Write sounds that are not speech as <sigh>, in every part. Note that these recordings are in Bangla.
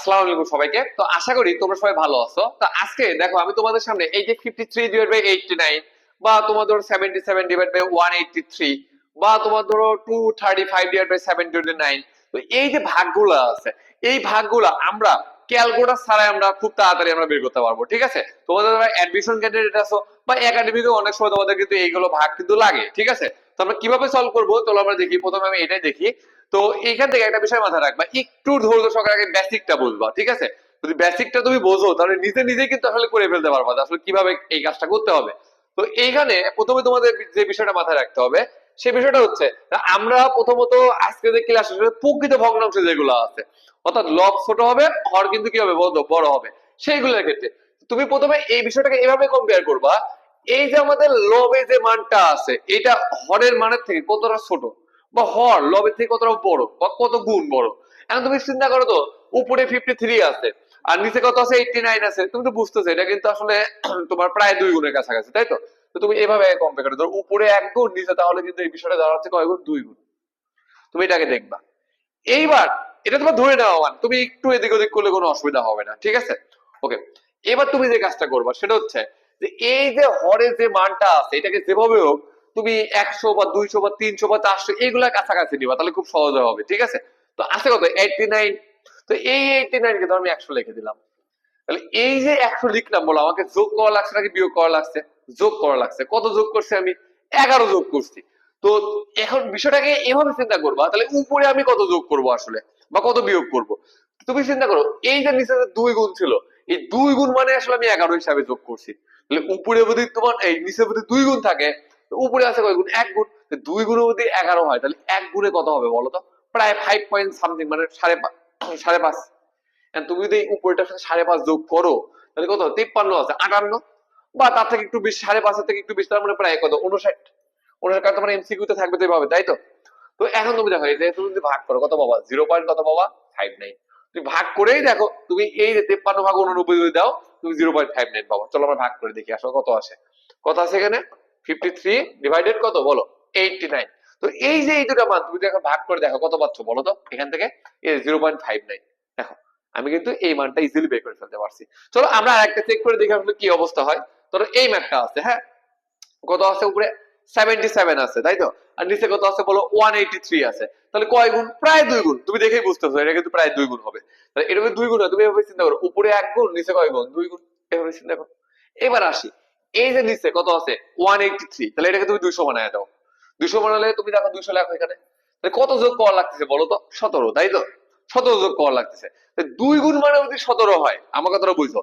আসসালামু আলাইকুম সবাইকে। তো আশা করি তোমরা সবাই ভালো আছো। তো আজকে দেখো, আমি তোমাদের সামনে এই যে fifty three divide by eighty nine বা তোমার ধরো seventy seven divide by one eighty three বা তোমার ধরো two thirty five divide by seven twenty nine তো এই যে ভাগগুলো আছে, এই ভাগগুলো আমরা ক্যালকুলেটার ছাড়াই আমরা খুব তাড়াতাড়ি আমরা বের করতে পারব, ঠিক আছে? তোমাদের যারা অ্যাডমিশন ক্যান্ডিডেট আছো বা একাডেমিকে অনেক সময় তোমাদের কিন্তু এইগুলো ভাগ কিন্তু লাগে, ঠিক আছে? তো আমরা কীভাবে সলভ করব? তো আমরা দেখি। প্রথমে আমি এটাই দেখি। তো এইখান থেকে একটা বিষয় মাথায় রাখবা, একটু ধৈর্য সহকারে আগে বেসিকটা বুঝবা, ঠিক আছে? যদি বেসিকটা তুমি বোঝো, তাহলে নিজে নিজে কিন্তু আসলে করে ফেলতে পারবা আসলে কীভাবে এই কাজটা করতে হবে। তো এইখানে প্রথমে তোমাদের যে বিষয়টা মাথায় রাখতে হবে সেই বিষয়টা হচ্ছে আমরা প্রথমত আজকে যে ক্লাস প্রকৃত ভগ্নাংশ যেগুলো আছে, অর্থাৎ লব ছোট হবে হর কিন্তু কি হবে, বড় হবে, সেইগুলোর ক্ষেত্রে। তুমি প্রথমে এই বিষয়টাকে এভাবে কম্পেয়ার করবা, এই যে আমাদের লবে যে মানটা আছে, এটা হরের মানের থেকে কতটা ছোট? বা হর, লবের থেকে কতটা বড় বা কত গুণ বড়? এখন তুমি চিন্তা করো তো, উপরে ফিফটি থ্রি আছে, আর নিচে কত আছে? এইটটি নাইন আছে। তুমি তো বুঝতেছো, এটা কিন্তু আসলে <clears throat> তোমার প্রায় দুই গুণের কাছাকাছি, তাই তো? তো তুমি এভাবে কম্পেয়ার করো, ধরো উপরে এক গুণ, নিচে তাহলে কিন্তু এই বিষয়টা দাঁড়াচ্ছে কয় গুণ? দুই গুণ। তুমি এটাকে দেখবা। এইবার, এটা তোমার ধরে নেওয়া মান, তুমি একটু এদিক ওদিক করলে কোনো অসুবিধা হবে না, ঠিক আছে? ওকে এবার তুমি যে কাজটা করবা, সেটা হচ্ছে যে এই যে হরের যে মানটা আছে, এটাকে যেভাবে হোক তুমি একশো বা দুইশো বা তিনশো বা চারশো এইগুলা কাছাকাছি নিবা, তাহলে খুব সহজ হবে, ঠিক আছে? তো আছে কত এইটটি নাইন তো এই এইটটি নাইন কে আমি একশো লিখে দিলাম। তাহলে এই যে একশো লিখলাম, বলো আমাকে যোগ করা লাগছে নাকি বিয়োগ করা লাগছে? যোগ করা লাগছে। কত যোগ করছি আমি? এগারো যোগ করছি। তো এখন বিষয়টাকে এভাবে চিন্তা করবা, তাহলে উপরে আমি কত যোগ করব আসলে? বা কত বিয়োগ করব? তুমি চিন্তা করো, এই যে নিচে যে দুই গুণ ছিল, এই দুই গুণ মানে আসলে আমি এগারো হিসাবে যোগ করছি। তাহলে উপরে যদি তোমার, এই নিচে যদি দুই গুণ থাকে উপরে আছে কয় গুণ? এক গুণ। দুই গুণে যদি এগারো হয়। তাহলে এক গুণে কত হবে বলো তো? প্রায় ফাইভ পয়েন্ট সামথিং মানে সাড়ে সাড়ে পাঁচ। তুমি যদি উপরেটার সাথে সাড়ে পাঁচ যোগ করো, তাহলে কত? তিপ্পান্ন আছে। আটান্ন। বা তার থেকে একটু বেশি, সাড়ে পাঁচের থেকে একটু বেশি, তার মানে প্রায় কত? উনষাট উনষাট কারণ তোমার এমসিকিউ তে থাকবে তো এভাবে, তাই তো? তো এখন তুমি দেখো, এই যে তুমি যদি ভাগ করো, কত বাবা জিরো পয়েন্ট কত বাবা ফাইভ নাইন তুমি ভাগ করেই দেখো, তুমি এই যে তেপ্পান্ন ভাগ উননব্বই যদি দাও, তুমি জিরো পয়েন্ট ফাইভ নাইন পাবো। চলো আমরা ভাগ করে দেখি আসলে কত আসে। কত আছে এখানে? ফিফটি থ্রি ডিভাইডেড কত? বলো এইটটি নাইন তো এই যে এই দুটো মান, তুমি এখন ভাগ করে দেখো, কত পাচ্ছ বলো তো? এখান থেকে জিরো পয়েন্ট ফাইভ নাইন দেখো, আমি কিন্তু এই মানটা ইজিলি বের করে ফেলতে পারছি। চলো, আমরা আরেকটা চেক করে দেখি আসলে কি অবস্থা হয়। ধরো, এই ম্যাপটা আছে হ্যাঁ? কত আছে উপরে? সেভেন্টি সেভেন আছে, তাই তো? আর নিচে কত আছে বলো? ওয়ান এইটি থ্রি আছে। তাহলে কয় গুণ? প্রায় দুই গুণ। তুমি দেখেই বুঝতেছো, এটা কিন্তু প্রায় দুই গুণ হবে। তাহলে এটা দুই গুণ তুমি এভাবে চিন্তা করো, উপরে এক গুণ, নিচে কয় গুণ? দুই গুণ, এভাবে চিন্তা করো। এবার আসি। এই যে নিচে কত আছে? ওয়ান এইটি থ্রি তাহলে এটাকে তুমি দুইশো বানায় দাও। দুইশো বানালে তুমি দেখো দুইশো লেখো এখানে। কত যোগ করা লাগতেছে বলো তো? সতেরো, তাই তো? সতেরো যোগ করা লাগতেছে। দুই গুণ মানে যদি সতেরো হয়, আমার কথাটা বুঝছ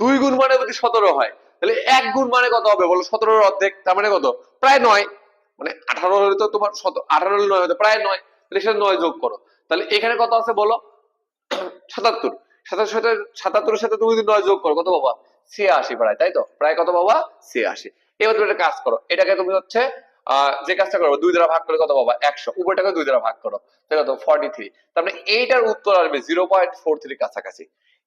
দুই গুণ মানে যদি সতেরো হয়, তাহলে এক গুণ মানে কত হবে বলো? সতেরোর অর্ধেক, তার মানে কত? প্রায় নয়। মানে আঠারো হলে তো তোমার আঠারো হলে নয় হতে প্রায় নয়। তাহলে সেটা নয় যোগ করো। তাহলে এখানে কত আছে বলো? সাতাত্তর। সাতাত্তর সাথে, সাতাত্তরের সাথে তুমি যদি নয় যোগ করো, কত বাবা ছিয়াশি প্রায় তাই তো? প্রায় কত বাবা? ছিয়াশি। এবার তুমি একটা কাজ করো, এটাকে তুমি হচ্ছে যে কাজটা করো দুই দ্বারা ভাগ করে কত বাবা? একশো। উপরটাকে দুই দ্বারা ভাগ করো। তাহলে কত ফর্টি থ্রি তার মানে এইটার উত্তর আসবে জিরো পয়েন্ট ফোর থ্রি কাছাকাছি।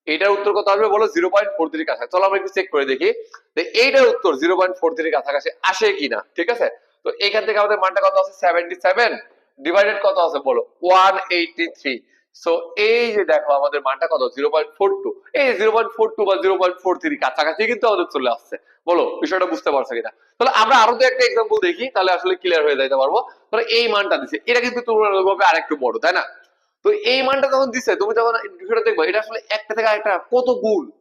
এইটার উত্তর কত আসবে বলো? জিরো পয়েন্ট ফোর থ্রি কাছাকাছি। চলো আমরা একটু চেক করে দেখি যে এইটার উত্তর জিরো পয়েন্ট ফোর থ্রি কাছাকাছি আসে কিনা, ঠিক আছে? তো এখান থেকে আমাদের মানটা কত আছে? সেভেন্টি সেভেন ডিভাইডেড কত আছে বলো? ওয়ান এইটি থ্রি সো এই যে দেখো আমাদের মানটা কত? জিরো পয়েন্ট ফোর টু এই জিরো পয়েন্ট ফোর টু বা জিরো পয়েন্ট ফোর থ্রি কাছাকাছি কিন্তু আমাদের চলে আসছে। বলো, বিষয়টা বুঝতে পারছ কিনা? তাহলে আমরা আরও দু একটা এক্সাম্পল দেখি, তাহলে আসলে ক্লিয়ার হয়ে যাইতে পারব। তাহলে এই মানটা দিছে। এটা কিন্তু তুলনামূলকভাবে আরেকটু বড়, তাই না? তো এই মানটা যখন দিছে, তুমি যখন বিষয়টা দেখব, এটা আসলে একটা থেকে আরেকটা কত গুণ?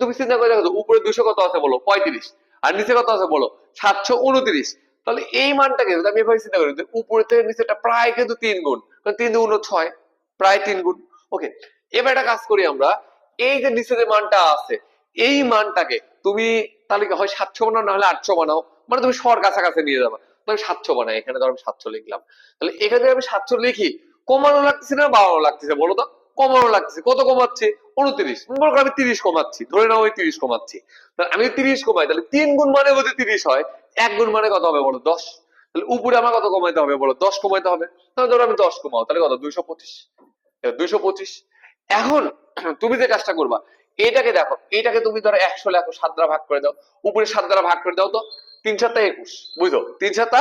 তুমি চিন্তা করে দেখো উপরে দুশো কত আছে বলো? পঁয়ত্রিশ। আর নিচে কত আছে বলো? সাতশো উনত্রিশ। তাহলে এই মানটাকে যদি আমি এভাবে চিন্তা করি উপরে থেকে নিচেটা প্রায় কিন্তু তিন গুণ। কারণ তিন গুণ ছয়। প্রায় তিন গুণ। ওকে এবার একটা কাজ করি আমরা। এই যে নিচে যে মানটা আছে, এই মানটাকে তুমি তালিকা হয় সাতশো বানাও না হলে আটশো বানাও। মানে তুমি সর কাছাকাছি নিয়ে যাবা। আমি সাতশো বানাই, এখানে ধরো আমি সাতশো লিখলাম। তাহলে এখানে আমি সাতশো লিখি, কমানো লাগতেছে না, বাড়ানো লাগতেছে, বলো তো? কমানো লাগতেছে, কত কমাচ্ছে? উনত্রিশ। মনে করো আমি তিরিশ কমাচ্ছি, ধরে নাও আমি তিরিশ কমাচ্ছি। আমি তিরিশ কমাই, তাহলে তিন গুণ মানে যদি তিরিশ হয়। এক গুণ মানে কত হবে বলো? দশ। তাহলে উপরে আমার কত কমাইতে হবে বলো? দশ কমাইতে হবে। তাহলে ধরো আমি দশ কমাও, তাহলে কত? দুইশো পঁচিশ। দুইশো পঁচিশ। এখন তুমি যে কাজটা করবা, এটাকে দেখো, এটাকে তুমি ধরো একশো লেখো, সাত দ্বারা ভাগ করে দাও। উপরে সাত দ্বারা ভাগ করে দাও তো, তিন সাতটা একুশ বুঝো তিন সাতটা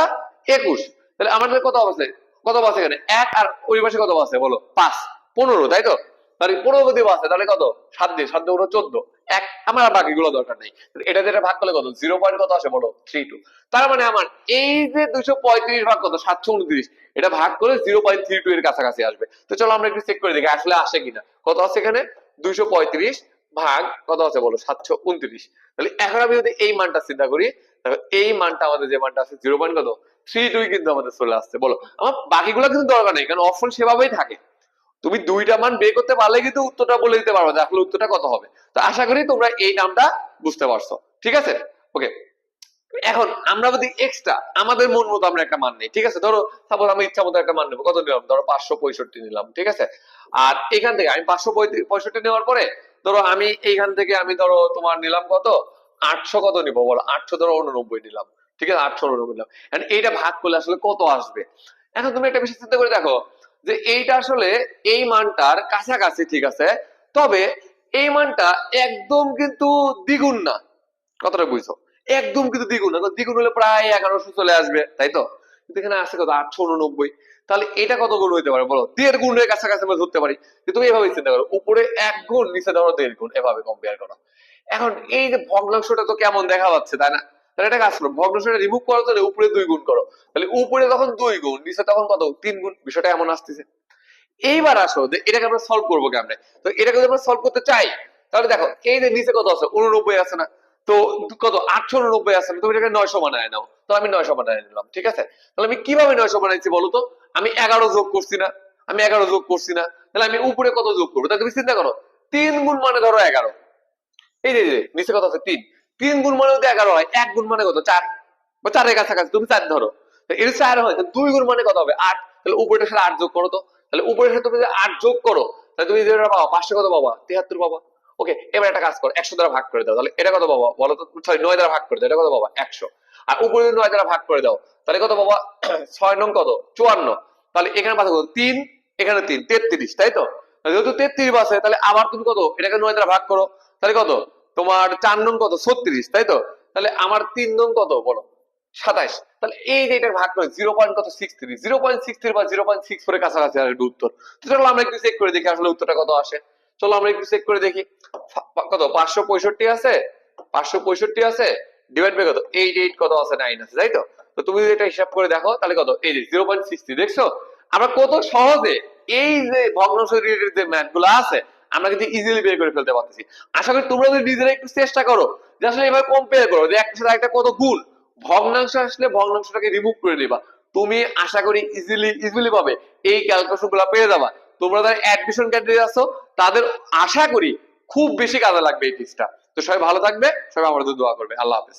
একুশ। তাহলে আমাদের কত আছে? কত আছে এখানে? এক আর ওই পাশে কত আছে বলো? পাঁচ। পনেরো, তাই তো? তাহলে পনেরো যদি বাসে তাহলে কত? সাত দিয়ে সাত দিয়ে চোদ্দ। এক, আমার আর বাকিগুলো দরকার নেই। এটা যেটা ভাগ করলে কত? জিরো পয়েন্ট কত আসে বলো? থ্রি টু তার মানে আমার এই যে দুশো পঁয়ত্রিশ ভাগ কত? সাতশো উনত্রিশ। এটা ভাগ করে জিরো পয়েন্ট থ্রি টু এর কাছাকাছি আসবে। তো চলো আমরা একটু চেক করে দেখি, আসলে আসে কিনা। কত আছে এখানে? দুইশো পঁয়ত্রিশ ভাগ কত আছে বলো? সাতশো উনত্রিশ। তাহলে এখন আমি যদি এই মানটা চিন্তা করি, তাহলে এই মানটা আমাদের যে মানটা আছে জিরো পয়েন্ট কত? থ্রি টুই কিন্তু আমাদের চলে আসছে, বলো। আমার বাকিগুলো কিন্তু দরকার নেই, কারণ অপশন সেভাবেই থাকে। তুমি দুইটা মান বের করতে পারলে কিন্তু উত্তরটা বলে দিতে পারবে আসলে উত্তরটা কত হবে। তো আশা করি তোমরা এই নামটা বুঝতে পারছ। ঠিক আছে? ওকে এখন আমরা যদি এক্সট্রা আমাদের মন মতো আমরা একটা মান নেই। ঠিক আছে? ধরো সাপোজ আমি ইচ্ছা মতো একটা মান নেব। কত নিলাম? ধরো পাঁচশো পঁয়ষট্টি নিলাম। ঠিক আছে? আর এখান থেকে আমি পাঁচশো পঁয়ষট্টি নেওয়ার পরে, ধরো আমি এইখান থেকে আমি ধরো তোমার নিলাম কত? আটশো কত নিবো? বলো, আটশো ধরো উননব্বই নিলাম। ঠিক আছে? আটশো উননব্বই নিলাম। And এইটা ভাগ করলে আসলে কত আসবে? এখন তুমি একটা বিষয় চিন্তা করে দেখো যে এইটা আসলে এই মানটার কাছাকাছি ঠিক আছে, তবে এই মানটা একদম কিন্তু দ্বিগুণ না। কতটা বুঝছ? একদম কিন্তু দ্বিগুণ না। দ্বিগুণ হলে প্রায় এগারোশো চলে আসবে, তাই তো? কিন্তু এখানে আছে কত? আটশো উননব্বই। তাহলে এটা কত গুণ হইতে পারে বলো? দেড় গুণের কাছাকাছি আমরা ধরতে পারি। কিন্তু তুমি এভাবে চিন্তা করো, উপরে এক গুণ, নিচে ধরো দেড় গুণ। এভাবে কম্পেয়ার করো। এখন এই যে ভগ্নাংশটা তো কেমন দেখা যাচ্ছে, তাই না? তাহলে এটা কাজ করো। ভগ্নাংশটা রিমুভ করো তাহলে উপরে দুই গুণ করো। তাহলে উপরে তখন দুই গুণ নিচে তখন কত? তিন গুণ। বিষয়টা এমন আসতেছে। এইবার আসো যে এটাকে আমরা সলভ করব কেমনে? তো এটাকে যদি আমরা সলভ করতে চাই তাহলে দেখো এই যে নিচে কত আছে? উননব্বই আছে না? তো কত? আটশো উননব্বই আছে না? তুমি এটাকে নয়শো বানায় নাও। তো আমি নয়শো বানায় নিলাম ঠিক আছে? তাহলে আমি কীভাবে নয়শো বানাইছি বলো তো? আমি এগারো যোগ করছি না। আমি এগারো যোগ করছি না। তাহলে আমি উপরে কত যোগ করব? তাহলে তুমি চিন্তা করো তিন গুণ মানে ধরো এগারো। এই যে, নিচে কত আছে? তিন। তিন গুণ মানে যদি এগারো হয়, এক গুণ মানে কত? চার। বা চারের কাছাকাছি তুমি চার ধরো। এর চার হয় দুই গুণ মানে কত হবে? আট। তাহলে উপরের সাথে আট যোগ করো তো। তাহলে উপরের সাথে তুমি যদি আট যোগ করো, তাহলে তুমি যেটা পাবা পাঁচশো কত পাবা? তিয়াত্তর পাবা। ওকে এবার একটা কাজ করো, একশো দ্বারা ভাগ করে দাও। তাহলে এটা কত পাবা? বলো তো সরি নয় দ্বারা ভাগ করে দাও, এটা কত পাবা? একশো। আর উপরে নয় দ্বারা ভাগ করে দাও, তাহলে কত পাবা? <clears throat> ছয় নং কত? চুয়ান্ন। তাহলে এখানে পাশে কত? তিন, এখানে তিন, তেত্রিশ, তাই তো? যেহেতু তেত্রিশ আছে তাহলে আবার তুমি কত? এটাকে নয় দ্বারা ভাগ করো। তাহলে কত? তোমার চার নং কত? ছত্রিশ, তাই তো? তাহলে আমার তিন নং কত? বলো, সাতাইশ। তাহলে এই যে এটার ভাগ করে জিরো পয়েন্ট কত? Six three zero point six three বা জিরো পয়েন্ট সিক্স কাছাকাছি আসবে উত্তর। তো চলো আমরা একটু চেক করে দেখি আসলে উত্তরটা কত আসে। চলো আমরা একটু চেক করে দেখি। কত? পাঁচশো পঁয়ষট্টি আছে? পাঁচশো পঁয়ষট্টি আছে? ডিভাইড বাই কত? এইট এইট কত আছে? নাইন আছে, তাই তো? তো তুমি যদি এটা হিসাব করে দেখো, তাহলে কত? এই যে জিরো পয়েন্ট সিক্সটি দেখছ? আমরা কত সহজে এই যে ভগ্নাংশ রিলেটেড যে ম্যাথগুলো আছে আমরা কিন্তু ইজিলি বের করে ফেলতে পারতেছি। আশা করি তোমরা যদি নিজেরা একটু চেষ্টা করো, যে আসলে এভাবে কম্পেয়ার করো, যে একটা সাথে একটা কত গুণ, ভগ্নাংশ আসলে ভগ্নাংশটাকে রিমুভ করে নিবা তুমি আশা করি ইজিলি ইজিলি পাবে। এই ক্যালকুলেশনগুলো পেয়ে যাবা। তোমরা যারা অ্যাডমিশন ক্যান্ডিডেট আছো, তাদের আশা করি খুব বেশি কাজে লাগবে এই টিপসটা তো সবাই ভালো থাকবে, সবাই আমাদের দোয়া করবে। আল্লাহ হাফেজ।